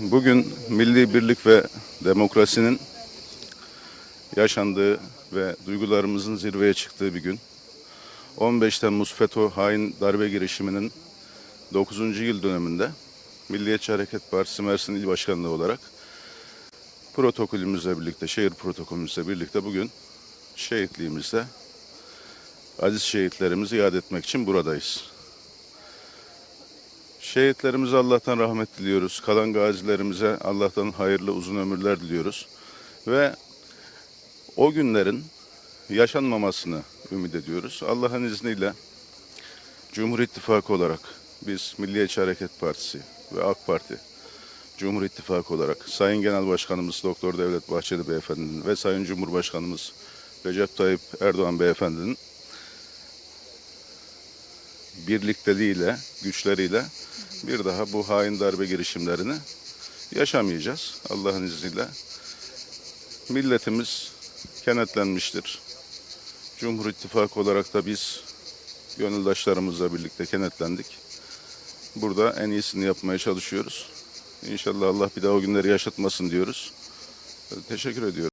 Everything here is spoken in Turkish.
Bugün milli birlik ve demokrasinin yaşandığı ve duygularımızın zirveye çıktığı bir gün. 15 Temmuz FETÖ hain darbe girişiminin 9. yıl döneminde Milliyetçi Hareket Partisi Mersin İl Başkanlığı olarak protokolümüzle birlikte, şehir protokolümüzle birlikte bugün şehitliğimizde aziz şehitlerimizi iade etmek için buradayız. Şehitlerimize Allah'tan rahmet diliyoruz. Kalan gazilerimize Allah'tan hayırlı uzun ömürler diliyoruz. Ve o günlerin yaşanmamasını ümit ediyoruz. Allah'ın izniyle Cumhur İttifakı olarak biz Milliyetçi Hareket Partisi ve AK Parti Cumhur İttifakı olarak Sayın Genel Başkanımız Doktor Devlet Bahçeli Beyefendi'nin ve Sayın Cumhurbaşkanımız Recep Tayyip Erdoğan Beyefendi'nin birlikteliğiyle, güçleriyle bir daha bu hain darbe girişimlerini yaşamayacağız Allah'ın izniyle. Milletimiz kenetlenmiştir. Cumhur İttifakı olarak da biz gönüldaşlarımızla birlikte kenetlendik. Burada en iyisini yapmaya çalışıyoruz. İnşallah Allah bir daha o günleri yaşatmasın diyoruz. Teşekkür ediyorum.